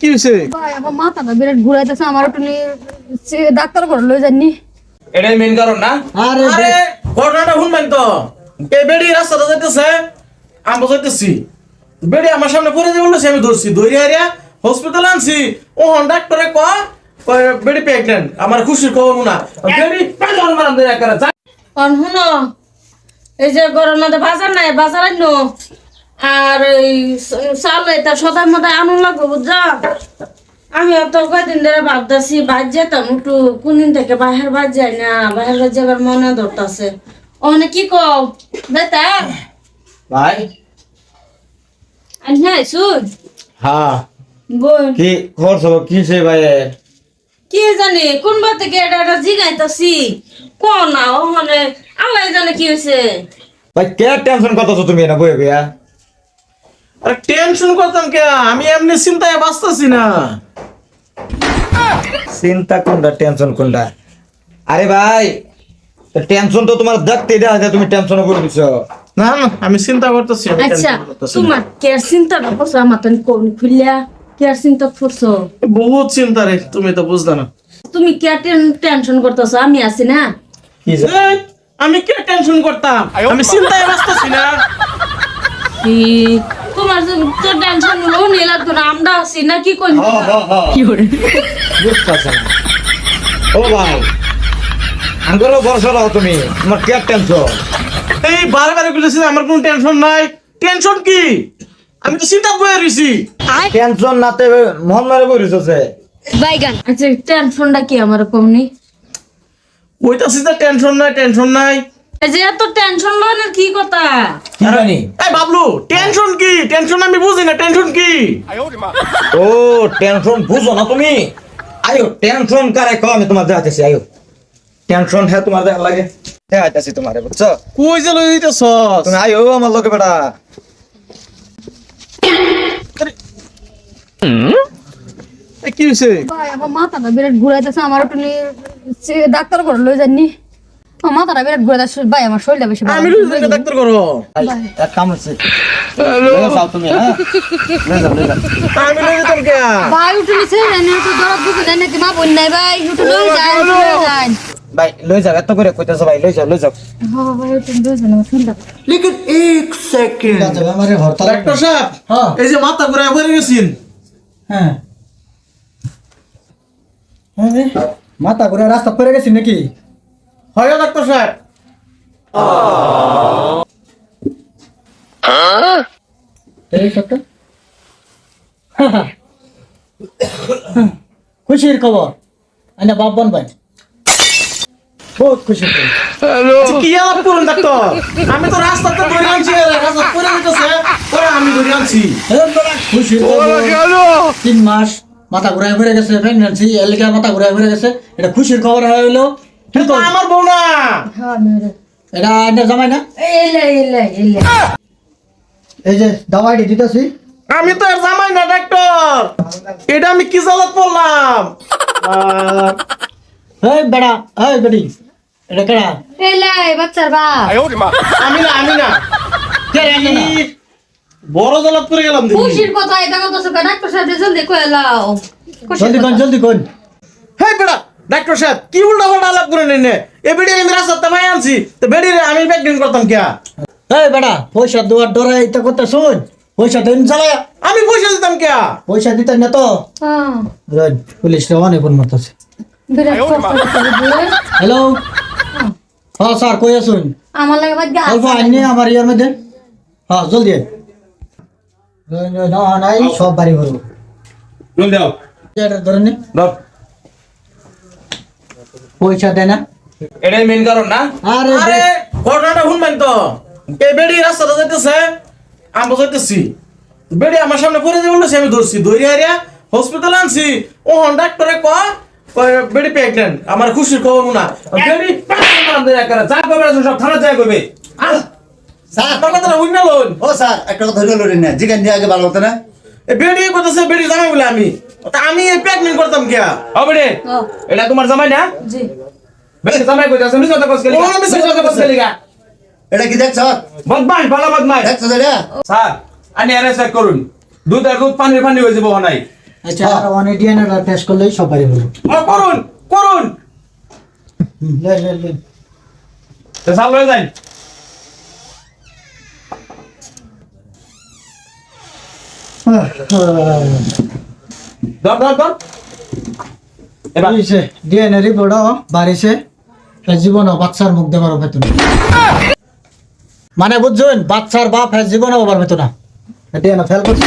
কি আমার মাথাটা বিরাট ঘুরাইতেছে আমার একটু ডাক্তার করে লই যাননি এটাই মেন কারণ না? আরে আরে ঘটনাটা শুনবেন তো। এই বেড়ি রাস্তাটা যাইতেছে আমরা যাইতেছি। বেড়ি আমার সামনে পড়ে যাবে বলছে আমি ধরছি ধরে হারিয়া হসপিটাল আনছি। ও ডাক্তারে কয় বেড়ি প্রেগনেন্ট আমার খুশির খবর না বেড়ি পাগল মারাম দিয়ে করে কারণ শুনো এই যে গরম মধ্যে বাজার নাই বাজার আনো আর স- চাল এটা সদাই মদাই আনুন লাগবো বুঝছ? আমি তো কয়দিন ধরে ভাবতেছি বাইর যেতাম একটু কোনদিন থেকে বাহির বাজ যাই না বাহির বাজ যাবার মনে ধরতেছে। ওখানে কি কও? বেতা ভাই? আজ শুন। হ্যাঁ। বোন কি খবর সব? কি সে ভাই? কি জানি কোনবা থেকে এটা এটা জিগাইতাছি? ক না ওখানে আল্লাহ জানে কি হয়েছে ভাই কে টেনশন করতেছো তুমি না বই ভাইয়া আরে টেনশন করতাম কে? আমি এমনি চিন্তায় বাঁচতেছি না। চিন্তা কোনটা টেনশন কোনটা? আরে ভাই টেনশন তো তোমার দেখতে দেওয়া যায় তুমি টেনশন করে দিছো। না না আমি চিন্তা করতেছি আচ্ছা না। তোমার কেয়ার চিন্তাটা করছ? আমার তো কোন খুললা কেয়ার চিন্তা করছ? বহুত চিন্তা রে তুমি তো বুঝলে না। তুমি কেয়ার টেনশন করতেছো? আমি আছি না? কি যে- আমি কে টেনশন করতাম? আমি চিন্তায় বাঁচতেছি না। কি তোমার তো টেনশন হলো নিয়ে লাগতো না আমরা আছি না কি কই হ। না। ও ভাই আঙ্গুলো বর্ষা দাও তুমি তোমার কে টেনশন এই বারবার বলেছি আমার কোনো টেনশন নাই। টেনশন কি? আমি তো চিন্তা বয়ে রইছি। টেনশন নাতে মন মারে বইছে বাইগান আচ্ছা টেনশনটা কি আমার কমনি ওইটাছি যে টেনশন নাই টেনশন নাই। এই যে এত টেনশন লনের কি কথা? কি জানি এই বাবলু টেনশন আমি বুঝি না টেনশন কি? ও টেনশন বুঝো না তুমি? আয়ো টেনশন কারে কও আমি তোমার দেখাতেছি আয়ো। টেনশন হ্যাঁ তোমার দেখা লাগে। দেখাতেছি তোমারে বুঝছ? কই যে লই দিতেছ তুমি আয়ো আমার লোকে বেটা কি হইছে? ভাই আমার মাথাটা বিরাট ঘুরাইতেছে আমার একটু ডাক্তার করে লই যাননি। আমার মাথাটা বিরাট ঘুরাইতেছে ভাই আমার শরীরটা বেশি ভালো আমি ডাক্তার করো এক কাম আছে যাও তুমি হ্যাঁ? লয়ে যাও লয়ে যাও। আমি লই যেতাম কে? ভাই উঠে নিছে জানি একটু দরদ বুঝে দেন নাকি মা বোন নাই ভাই উঠে লই যান উঠে লই যান। ভাই লয়ে যাও এত করে কইতেছো ভাই লয়ে যাও লয়ে যাও। হ্যাঁ ভাই উঠে লই যান আমার শরীরটা লেকিন এক সেকেন্ড। আমারে হরতাল ডাক্তার সাহেব হ্যাঁ। এই যে মাথা ঘুরে পড়ে গেছিন। হ্যাঁ। আরে মাথা ঘুরে রাস্তা পড়ে গেছি নাকি? হয় ডাক্তার সাহেব। খুশির খবর। আইনা বাপ বন ভাই বহুত খুশির খবর। আচ্ছা, কি আলাপ করুন ডাক্তার? আমি তো রাস্তাতে ধরে আনছি রাস্তা পড়ে গেছে পরে আমি ধরে আনছি। খবর। তিন মাস মাথা ঘুরায় ঘুরে গেছে প্রেগনেন্সি এলাকা মাথা ঘুরায় ঘুরে গেছে এটা খুশির খবর হইল কিন্তু আমার বউ না। হ্যাঁ এটা এটা জামাই না? এলে এলে এলে এই যে দাওয়াইটি দিতেছি। আমি তো আর জামাই না ডাক্তার। এটা আমি কি জালাত পড়লাম এই বেড়া এই বেড়ি এটা কেডা? এই লাই বাচ্চার বাপ। আমি না আমি না। কে না? বড় জালাত পড়ে গেলাম দেখি। খুশির কথা এটা কথা সব ডাক্তার সাথে জলদি কই লাও। জলদি কোন জলদি কোন হ্যাঁ বেড়া ডাক্তার সাহেব কি উল্টা পাল্টা আলাপ করে নেনে এ বেড়ি আমি রাস্তাতে ভাই আনছি তো বেড়ি আমি প্রেগনেন্ট করতাম কে এই বেড়া পয়সা দেওয়ার ডরে এটা করতে শুন। পয়সা দেন চালায়া আমি পয়সা দিতাম কে? পয়সা দিতেন না তো। হ্যাঁ। পুলিশ রে অনেক ফোন মারতেছে। হ্যালো? হ্যাঁ স্যার কই আসুন আমার লাগে বাদ গা অল্প আইনি আমার ইয়ার মধ্যে। হ্যাঁ জলদি না নাই সব বাড়ি করব জলদি দাও এটা ধরে নে। দাও পয়সা দেয় না। এটাই মেন কারণ না? আরে ঘটনাটা শুনবেন তো। বেড়ি রাস্তাটা যাইতেছে আমরা যাইতেছি। বেড়ি আমার সামনে পড়ে যাবে বলছে আমি ধরছি ধরে হারিয়া হসপিটাল আনছি। ও হন ডাক্তারে কয় বেড়ি প্রেগনেন্ট আমার খুশির খবর না বেড়ি। যা কবে সব থানা যায় কবে আর স্যার। আপনার কথাটা শুন না লোন ও স্যার একটা কথা ধরে লড়ি না জিজ্ঞান দিয়ে আগে ভালো হতো না। এই বেড়ি করতেছে বেড়ি জামাই বলে আমি। তা আমি এই প্রেগনেন্ট করতাম কে ও বেড়ে ও। এটা তোমার জামাই না? জি। বেড়ে জামাই কই মিছ কথা কস গেলি ও, আমি মিছা মিছ কথা কস গেলি গা এটা কি দেখছ? বদমাশ ভালো বদমাশ দেখছ এটা? স্যার আনি আরে চেক করুন। দুধ আর দুধ পানির পানি হয়ে যাব নাই আচ্ছা আর অনেক ডিএনএ টেস্ট করলেই সবারই বলব ও, করুন করুন। লে, লে, লে। তো চাল হয়ে যাই। ধর ধর ধর। এবার। হইছে ডিএনএ রিপোর্ট বাড়িছে। এ জীবনও বাচ্চার মুখ দেবার বেতন মানে বুঝছেন বাচ্চার বাপ হ্যাঁ জীবনও ওবার বেতন না। ডিএনএ ফেল করছে।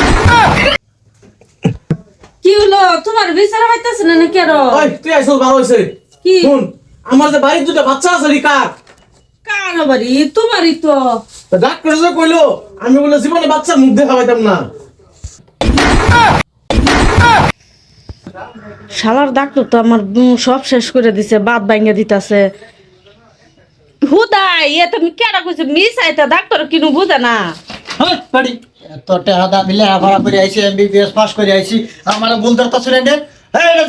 কি হলো? তোমার বিচারা পাইতেছে না নাকি আরও? ওই তুই আইসো ভালো হইছে। কি? শুন আমার যে বাড়ির দুটো বাচ্চা আছে রে কার কার বাড়ি? তোমারই তো। তা ডাক্তার এসে কইলো আমি বলে জীবনে বাচ্চার মুখ দেখা পাইতাম না। শালার ডাক্তার তো আমার সব শেষ করে দিছে বাদ ভাঙ্গে দিতাছে। হুদাই এ তুমি কেডা কইছে? মিস আইতা ডাক্তার কিনু বুঝে না? হ্যাঁ বাড়ি এত টাকা দাম মিলে লেখাপড়া করে আইছি এমবিবিএস পাস করে আইছি। আমার বলতে তো শুনে নে।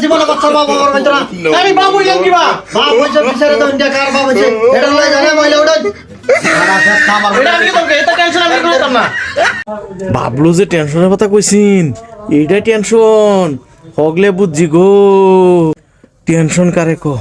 জীবনে বাচ্চার বাপ ওবার বেতন না এই বাবু ইলেন কিবা বাপ হইছে বিচারে তো ইন্ডিয়া কার বাপ হইছে এটা লই জানে মহিলা উড়াই আমার এটা আমি তোকে এটা টেনশন আমি করতাম না। বাবলু যে টেনশনের কথা কইছিন এইটা টেনশন। হগলে বুঝছি গো। টেনশন কারে কো?